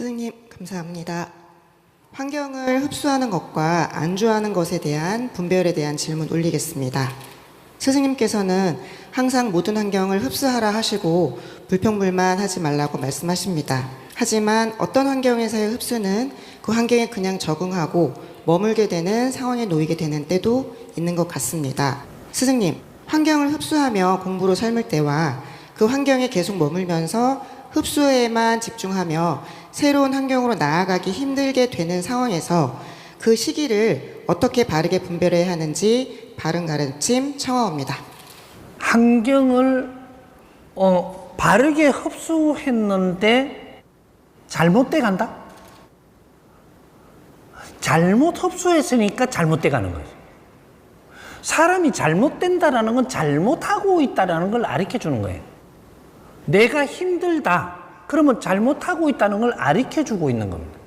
스승님, 감사합니다. 환경을 흡수하는 것과 안주하는 것에 대한 분별에 대한 질문 올리겠습니다. 스승님께서는 항상 모든 환경을 흡수하라 하시고 불평불만 하지 말라고 말씀하십니다. 하지만 어떤 환경에서의 흡수는 그 환경에 그냥 적응하고 머물게 되는 상황에 놓이게 되는 때도 있는 것 같습니다. 스승님, 환경을 흡수하며 공부로 삶을 때와 그 환경에 계속 머물면서 흡수에만 집중하며 새로운 환경으로 나아가기 힘들게 되는 상황에서 그 시기를 어떻게 바르게 분별해야 하는지 바른 가르침 청하옵니다. 환경을 어, 바르게 흡수했는데 잘못돼 간다? 잘못 흡수했으니까 잘못돼 가는 거죠. 사람이 잘못된다라는 건 잘못하고 있다라는 걸 가르쳐 주는 거예요. 내가 힘들다. 그러면 잘못하고 있다는 걸 가르쳐 주고 있는 겁니다.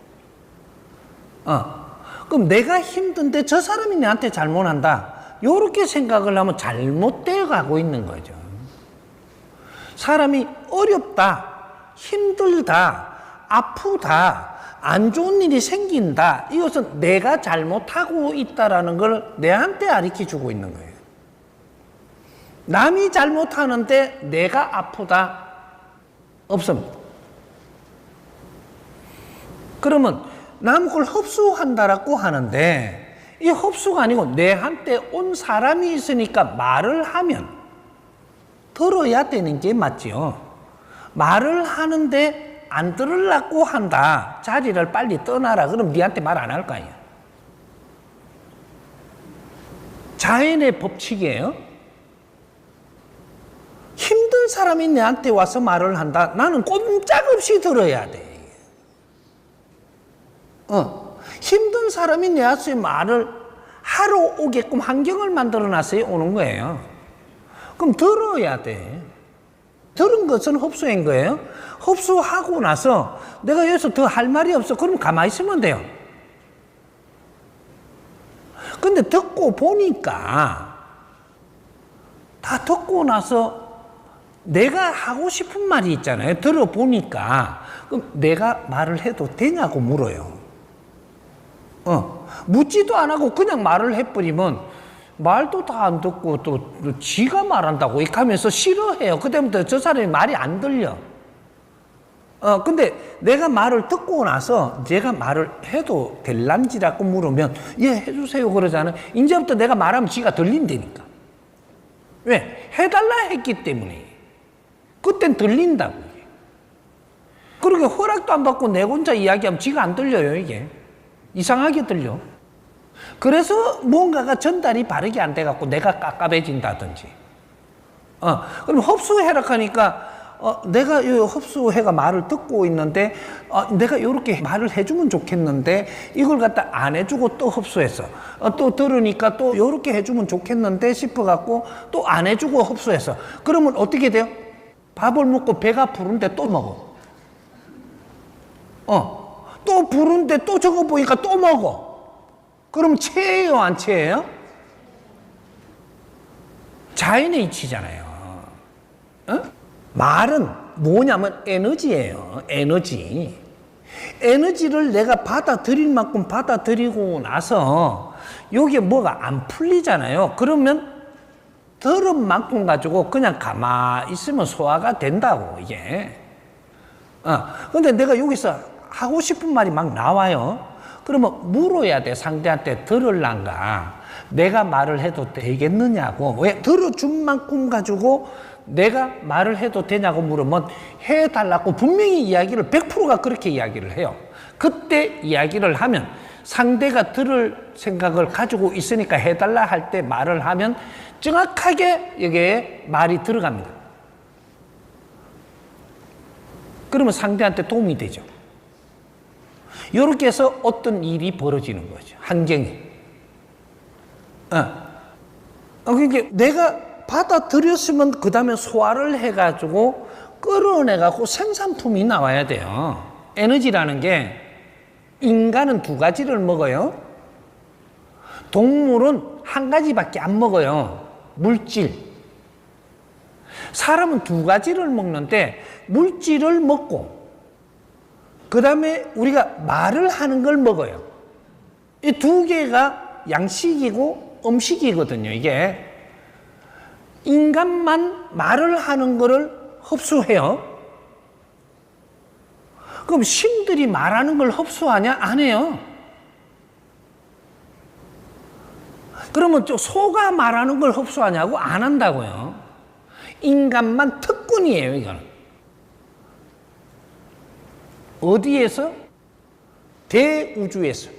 어. 그럼 내가 힘든데 저 사람이 내한테 잘못한다. 요렇게 생각을 하면 잘못되어 가고 있는 거죠. 사람이 어렵다, 힘들다, 아프다, 안 좋은 일이 생긴다. 이것은 내가 잘못하고 있다라는 걸 내한테 가르쳐 주고 있는 거예요. 남이 잘못하는데 내가 아프다? 없습니다. 그러면 남 걸 흡수한다라고 하는데 이 흡수가 아니고 내한테 온 사람이 있으니까 말을 하면 들어야 되는 게 맞지요. 말을 하는데 안 들으려고 한다. 자리를 빨리 떠나라. 그럼 니한테 말 안 할 거 아니야. 자연의 법칙이에요. 힘든 사람이 내한테 와서 말을 한다. 나는 꼼짝없이 들어야 돼. 어. 힘든 사람이 내한테 말을 하러 오게끔 환경을 만들어 놨어요. 오는 거예요. 그럼 들어야 돼. 들은 것은 흡수인 거예요. 흡수하고 나서 내가 여기서 더 할 말이 없어. 그럼 가만히 있으면 돼요. 근데 듣고 보니까 다 듣고 나서 내가 하고 싶은 말이 있잖아요. 들어보니까 그럼 내가 말을 해도 되냐고 물어요. 어, 묻지도 안 하고 그냥 말을 해버리면 말도 다 안 듣고 또, 또 지가 말한다고 이렇게 하면서 싫어해요. 그때부터 저 사람이 말이 안 들려. 어, 근데 내가 말을 듣고 나서 제가 말을 해도 될란지라고 물으면 예, 해주세요 그러잖아요. 이제부터 내가 말하면 지가 들린다니까. 왜? 해달라 했기 때문에. 그땐 들린다고. 그렇게 허락도 안 받고 내 혼자 이야기하면 지가 안 들려요, 이게. 이상하게 들려. 그래서 뭔가가 전달이 바르게 안 돼갖고 내가 깝깝해진다든지. 어, 그럼 흡수해라 하니까 어, 내가 이 흡수해가 말을 듣고 있는데 어, 내가 이렇게 말을 해주면 좋겠는데 이걸 갖다 안 해주고 또 흡수했어. 어, 또 들으니까 또 이렇게 해주면 좋겠는데 싶어갖고 또 안 해주고 흡수했어. 그러면 어떻게 돼요? 밥을 먹고 배가 부른데 또 먹어. 어, 또 부른데 또 저거 보니까 또 먹어. 그럼 체해요, 안 체해요? 자연의 이치잖아요. 어? 말은 뭐냐면 에너지예요. 에너지. 에너지를 내가 받아들일 만큼 받아들이고 나서 여기에 뭐가 안 풀리잖아요. 그러면 들은 만큼 가지고 그냥 가만 있으면 소화가 된다고, 이게. 어, 근데 내가 여기서 하고 싶은 말이 막 나와요. 그러면 물어야 돼, 상대한테 들을란가. 내가 말을 해도 되겠느냐고. 왜? 들어준 만큼 가지고 내가 말을 해도 되냐고 물으면 해달라고 분명히 이야기를 100%가 그렇게 이야기를 해요. 그때 이야기를 하면 상대가 들을 생각을 가지고 있으니까 해달라 할 때 말을 하면 정확하게 여기에 말이 들어갑니다. 그러면 상대한테 도움이 되죠. 이렇게 해서 어떤 일이 벌어지는 거죠. 환경이. 어. 어, 그러니까 내가 받아들였으면 그 다음에 소화를 해가지고 끌어내갖고 생산품이 나와야 돼요. 에너지라는 게 인간은 두 가지를 먹어요. 동물은 한 가지밖에 안 먹어요. 물질. 사람은 두 가지를 먹는데 물질을 먹고 그 다음에 우리가 말을 하는 걸 먹어요. 이 두 개가 양식이고 음식이거든요, 이게. 인간만 말을 하는 거를 흡수해요. 그럼 신들이 말하는 걸 흡수하냐? 안 해요. 그러면 저 소가 말하는 걸 흡수하냐고? 안 한다고요. 인간만 특권이에요, 이거는. 어디에서? 대우주에서.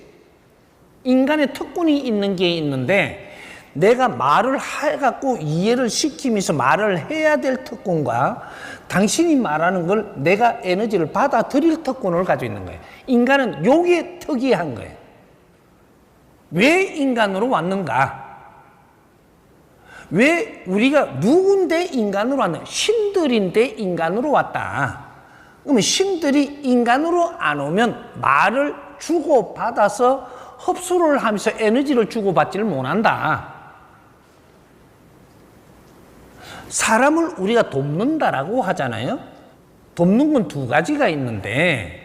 인간의 특권이 있는 게 있는데, 내가 말을 해갖고 이해를 시키면서 말을 해야 될 특권과 당신이 말하는 걸 내가 에너지를 받아들일 특권을 가지고 있는 거예요. 인간은 요게 특이한 거예요. 왜 인간으로 왔는가? 왜 우리가 누군데 인간으로 왔나? 신들인데 인간으로 왔다. 그러면 신들이 인간으로 안 오면 말을 주고받아서 흡수를 하면서 에너지를 주고받지를 못한다. 사람을 우리가 돕는다라고 하잖아요. 돕는 건 두 가지가 있는데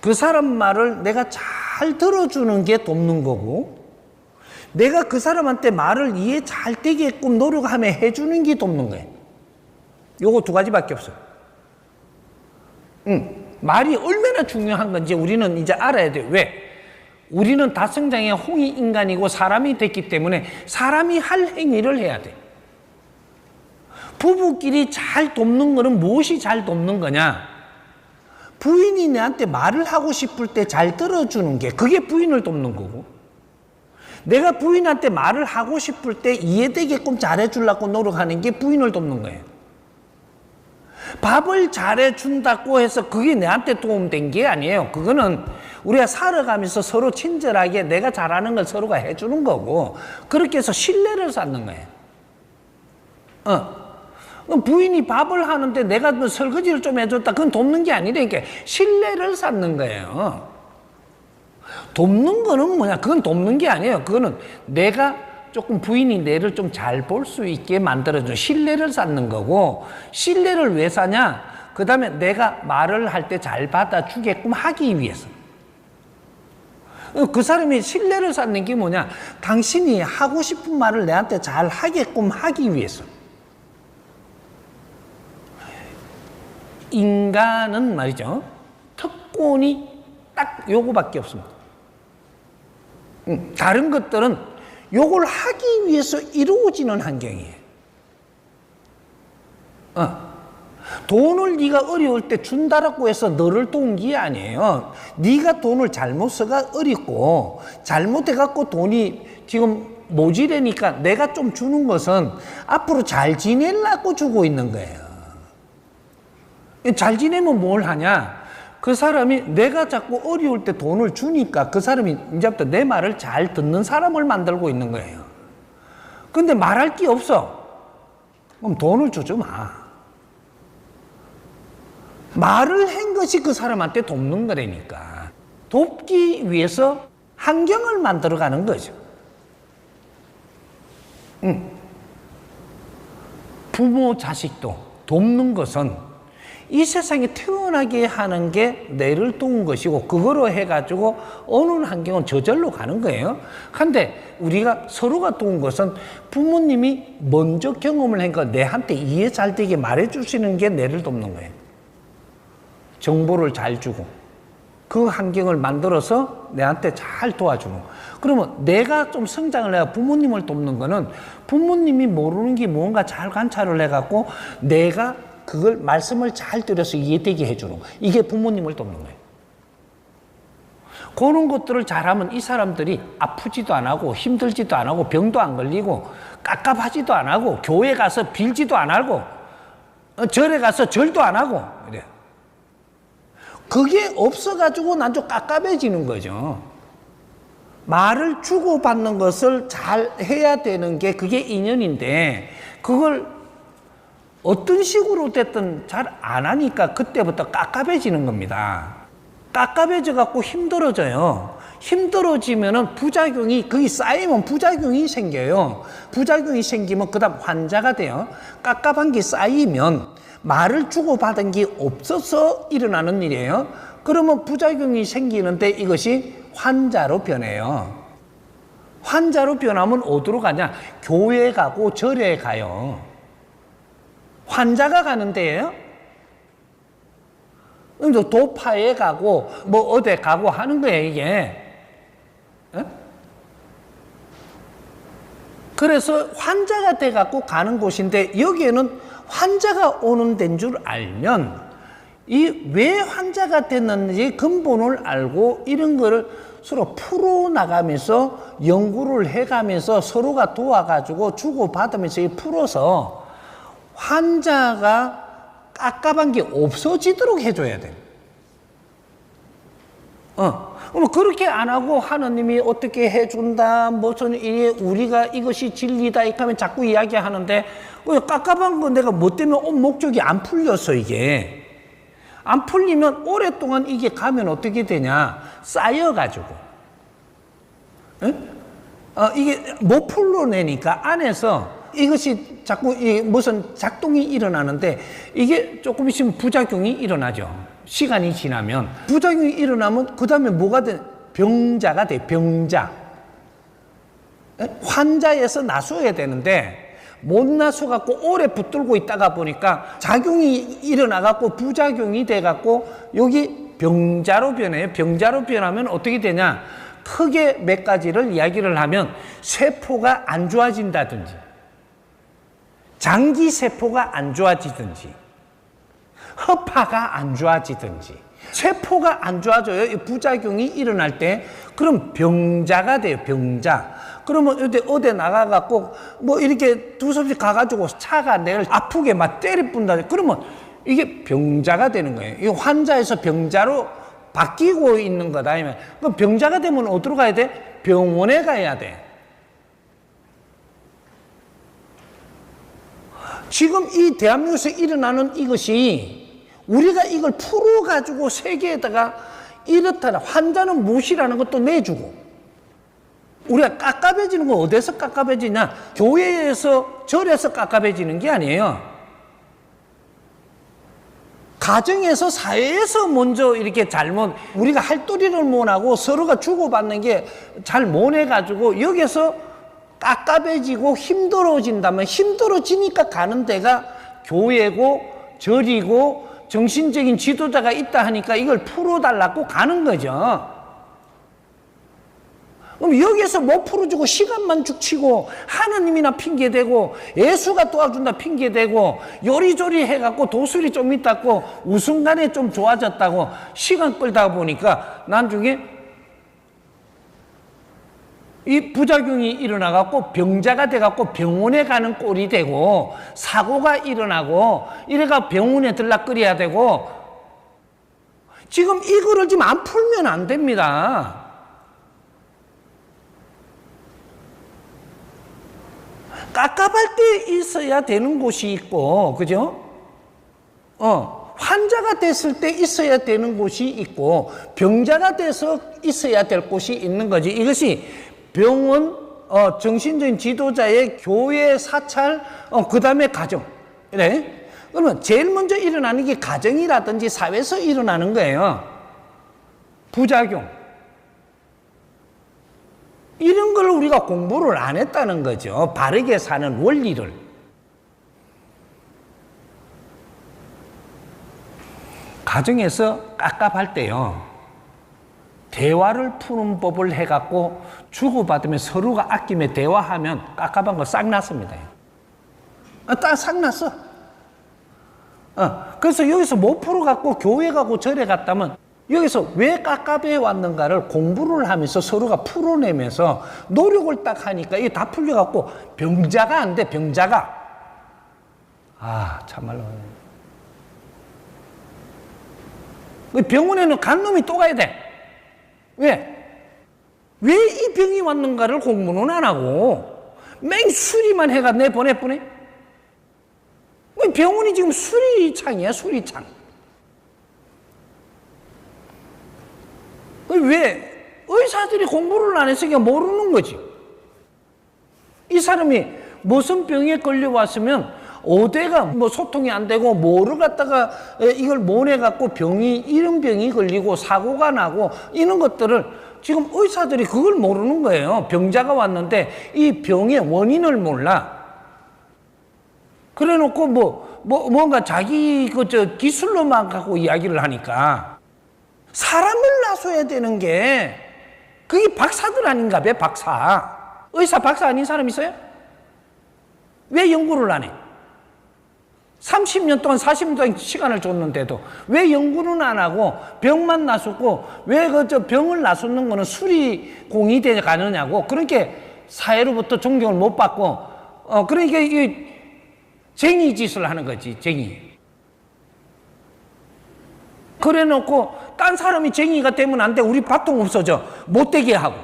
그 사람 말을 내가 잘 들어주는 게 돕는 거고 내가 그 사람한테 말을 이해 잘 되게끔 노력하며 해주는 게 돕는 거예요. 요거 두 가지밖에 없어요. 응. 말이 얼마나 중요한 건지 우리는 이제 알아야 돼요. 왜? 우리는 다성장의 홍이 인간이고 사람이 됐기 때문에 사람이 할 행위를 해야 돼. 부부끼리 잘 돕는 거는 무엇이 잘 돕는 거냐? 부인이 내한테 말을 하고 싶을 때 잘 들어주는 게 그게 부인을 돕는 거고 내가 부인한테 말을 하고 싶을 때 이해되게끔 잘해주려고 노력하는 게 부인을 돕는 거예요. 밥을 잘해준다고 해서 그게 내한테 도움된 게 아니에요. 그거는 우리가 살아가면서 서로 친절하게 내가 잘하는 걸 서로가 해주는 거고 그렇게 해서 신뢰를 쌓는 거예요. 어. 부인이 밥을 하는데 내가 뭐 설거지를 좀 해줬다. 그건 돕는 게 아니라니까. 신뢰를 쌓는 거예요. 돕는 거는 뭐냐? 그건 돕는 게 아니에요. 그거는 내가 조금 부인이 내를 좀 잘 볼 수 있게 만들어주는 신뢰를 쌓는 거고, 신뢰를 왜 사냐? 그 다음에 내가 말을 할 때 잘 받아주게끔 하기 위해서. 그 사람이 신뢰를 쌓는 게 뭐냐? 당신이 하고 싶은 말을 내한테 잘 하게끔 하기 위해서. 인간은 말이죠. 특권이 딱 요거밖에 없습니다. 음, 다른 것들은 요걸 하기 위해서 이루어지는 환경이에요. 어. 돈을 네가 어려울 때 준다라고 해서 너를 도운 게 아니에요. 네가 돈을 잘못 써가 어렵고 잘못해 갖고 돈이 지금 모자라니까 내가 좀 주는 것은 앞으로 잘 지내려고 주고 있는 거예요. 잘 지내면 뭘 하냐? 그 사람이 내가 자꾸 어려울 때 돈을 주니까 그 사람이 이제부터 내 말을 잘 듣는 사람을 만들고 있는 거예요. 근데 말할 게 없어. 그럼 돈을 주지 마. 말을 한 것이 그 사람한테 돕는 거라니까. 돕기 위해서 환경을 만들어가는 거죠. 응. 부모 자식도 돕는 것은 이 세상에 태어나게 하는 게 뇌를 도운 것이고 그거로 해가지고 어느 환경은 저절로 가는 거예요. 근데 우리가 서로가 도운 것은 부모님이 먼저 경험을 하니까 내한테 이해 잘 되게 말해주시는 게 뇌를 돕는 거예요. 정보를 잘 주고 그 환경을 만들어서 내한테 잘 도와주는 그러면 내가 좀 성장을 해야 부모님을 돕는 거는 부모님이 모르는 게 뭔가 잘 관찰을 해갖고 내가 그걸 말씀을 잘 들여서 이해되게 해주는 거 이게 부모님을 돕는 거예요. 그런 것들을 잘하면 이 사람들이 아프지도 안 하고 힘들지도 안 하고 병도 안 걸리고 깝깝하지도 안 하고 교회 가서 빌지도 안 하고 어, 절에 가서 절도 안 하고 그래. 그게 없어가지고 난 좀 깝깝해지는 거죠. 말을 주고받는 것을 잘 해야 되는 게 그게 인연인데 그걸 어떤 식으로 됐든 잘 안 하니까 그때부터 깝깝해지는 겁니다. 깝깝해져 갖고 힘들어져요. 힘들어지면은 부작용이 거기 쌓이면 부작용이 생겨요. 부작용이 생기면 그다음 환자가 돼요. 깝깝한 게 쌓이면 말을 주고받은 게 없어서 일어나는 일이에요. 그러면 부작용이 생기는데 이것이 환자로 변해요. 환자로 변하면 어디로 가냐? 교회 가고 절에 가요. 환자가 가는 데예요. 그럼 도파에 가고 뭐 어디 가고 하는 거예요 이게. 어? 그래서 환자가 돼 갖고 가는 곳인데 여기에는 환자가 오는 데인 줄 알면 이 왜 환자가 됐는지 근본을 알고 이런 거를 서로 풀어 나가면서 연구를 해가면서 서로가 도와가지고 주고 받으면서 이 풀어서 환자가 깝깝한 게 없어지도록 해줘야 돼. 어. 그럼 그렇게 안 하고 하나님이 어떻게 해준다, 무슨 이 우리가 이것이 진리다, 이렇게 하면 자꾸 이야기하는데, 왜 깝깝한 거 내가 뭐 때문에 온 목적이 안 풀렸어, 이게. 안 풀리면 오랫동안 이게 가면 어떻게 되냐? 쌓여가지고. 응? 어, 이게 못 풀어내니까 안에서 이것이 자꾸 이 무슨 작동이 일어나는데 이게 조금 있으면 부작용이 일어나죠. 시간이 지나면 부작용이 일어나면 그 다음에 뭐가 돼? 병자가 돼. 병자. 에? 환자에서 나서야 되는데 못 나서 갖고 오래 붙들고 있다가 보니까 작용이 일어나 갖고 부작용이 돼 갖고 여기 병자로 변해요. 병자로 변하면 어떻게 되냐? 크게 몇 가지를 이야기를 하면 세포가 안 좋아진다든지 장기 세포가 안 좋아지든지 허파가 안 좋아지든지 세포가 안 좋아져요. 이 부작용이 일어날 때 그럼 병자가 돼요. 병자. 그러면 어디 어디 나가갖고 뭐 이렇게 두섭이 가가지고 차가 내를 아프게 막 때려뿐다. 그러면 이게 병자가 되는 거예요. 이 환자에서 병자로 바뀌고 있는 거다. 아니면 병자가 되면 어디로 가야 돼? 병원에 가야 돼. 지금 이 대한민국에서 일어나는 이것이 우리가 이걸 풀어가지고 세계에다가 이렇다. 환자는 무시라는 것도 내주고 우리가 깝깝해지는 건 어디서 깝깝해지냐? 교회에서 절에서 깝깝해지는 게 아니에요. 가정에서 사회에서 먼저 이렇게 잘못 우리가 할도리를 못하고 서로가 주고받는 게 잘 못해가지고 여기서 깝깝해지고 힘들어진다면 힘들어지니까 가는 데가 교회고 절이고 정신적인 지도자가 있다 하니까 이걸 풀어달라고 가는 거죠. 그럼 여기에서 못 풀어주고 시간만 죽치고 하느님이나 핑계대고 예수가 도와준다 핑계대고 요리조리 해갖고 도술이 좀 있다고 우순간에 좀 좋아졌다고 시간 끌다 보니까 나중에 이 부작용이 일어나갖고 병자가 돼갖고 병원에 가는 꼴이 되고 사고가 일어나고 이래가 병원에 들락거려야 되고 지금 이거를 지금 안 풀면 안 됩니다. 깝깝할 때 있어야 되는 곳이 있고, 그죠? 어, 환자가 됐을 때 있어야 되는 곳이 있고, 병자가 돼서 있어야 될 곳이 있는 거지. 이것이 병원, 어, 정신적인 지도자의 교회 사찰, 어, 그 다음에 가정. 그래? 그러면 제일 먼저 일어나는 게 가정이라든지 사회에서 일어나는 거예요. 부작용. 이런 걸 우리가 공부를 안 했다는 거죠. 바르게 사는 원리를. 가정에서 깝깝할 때요. 대화를 푸는 법을 해갖고 주고받으면 서로가 아끼며 대화하면 깝깝한 거 싹 났습니다. 아, 딱싹 났어. 어, 그래서 여기서 못 풀어갖고 교회 가고 절에 갔다면 여기서 왜 깝깝해 왔는가를 공부를 하면서 서로가 풀어내면서 노력을 딱 하니까 이게 다 풀려갖고 병자가 안 돼, 병자가. 아, 참말로. 그 병원에는 간 놈이 또 가야 돼. 왜? 왜 이 병이 왔는가를 공부는 안 하고 맹수리만 해가 내 보내보내? 뭐 병원이 지금 수리창이야, 수리창. 왜? 의사들이 공부를 안 했으니까 모르는 거지. 이 사람이 무슨 병에 걸려왔으면 어대가 뭐 소통이 안 되고 뭐를 갖다가 에, 이걸 모내 갖고 병이 이런 병이 걸리고 사고가 나고 이런 것들을 지금 의사들이 그걸 모르는 거예요. 병자가 왔는데 이 병의 원인을 몰라. 그래 놓고 뭐, 뭐, 뭔가 자기 그 저 기술로만 갖고 이야기를 하니까 사람을 나서야 되는 게 그게 박사들 아닌가 봐, 박사. 의사 박사 아닌 사람 있어요? 왜 연구를 안 해? 30년 동안 40년 동안 시간을 줬는데도 왜 연구는 안 하고 병만 나섰고 왜 그 저 병을 나섰는 거는 수리공이 돼 가느냐고 그러니까 사회로부터 존경을 못 받고 어 그러니까 이게 쟁이 짓을 하는 거지 쟁이 그래 놓고 딴 사람이 쟁이가 되면 안 돼. 우리 밥통 없어져 못 되게 하고.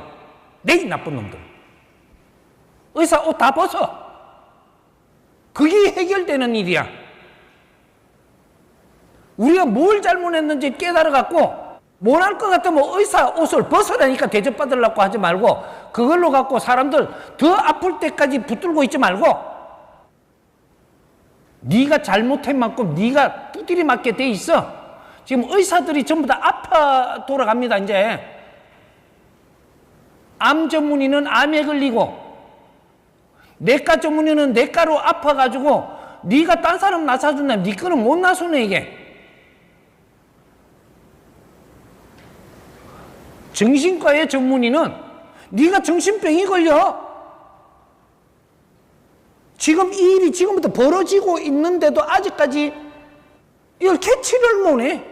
내 나쁜 놈들. 의사 옷 다 벗어. 그게 해결되는 일이야 우리가 뭘 잘못했는지 깨달아 갖고 뭘할것 같으면 의사 옷을 벗으라니까 대접받으려고 하지 말고 그걸로 갖고 사람들 더 아플 때까지 붙들고 있지 말고 네가 잘못한 만큼 네가 두드리 맞게 돼 있어. 지금 의사들이 전부 다 아파 돌아갑니다 이제. 암 전문의는 암에 걸리고 내과 전문의는 내과로 아파가지고 네가 딴 사람 나서준다면 네 거는 못 나서네 이게. 정신과의 전문의는 네가 정신병이 걸려. 지금 이 일이 지금부터 벌어지고 있는데도 아직까지 이걸 캐치를 못해.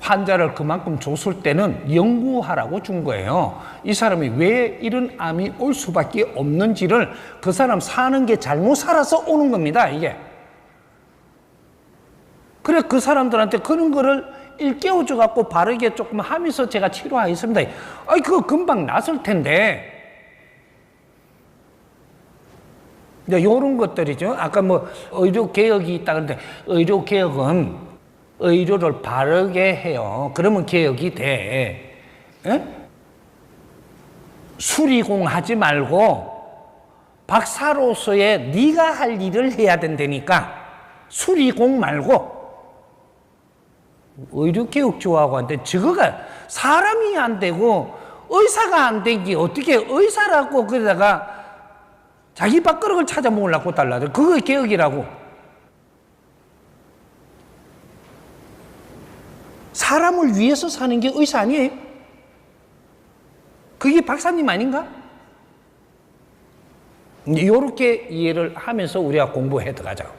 환자를 그만큼 줬을 때는 연구하라고 준 거예요. 이 사람이 왜 이런 암이 올 수밖에 없는지를 그 사람 사는 게 잘못 살아서 오는 겁니다, 이게. 그래, 그 사람들한테 그런 거를 일깨워줘 갖고 바르게 조금 하면서 제가 치료하였습니다. 아이, 그거 금방 났을 텐데. 이제 요런 것들이죠. 아까 뭐 의료 개혁이 있다 그러는데 의료 개혁은 의료를 바르게 해요. 그러면 개혁이 돼. 예? 수리공 하지 말고 박사로서의 네가 할 일을 해야 된다니까 수리공 말고 의료 개혁 좋아하고 한데 저거가 사람이 안 되고 의사가 안 되기 어떻게 의사라고 그러다가 자기 밥그릇을 찾아 먹으려고 달라져. 그거 개혁이라고. 사람을 위해서 사는 게 의사 아니에요? 그게 박사님 아닌가? 이렇게 이해를 하면서 우리가 공부해 들어가자.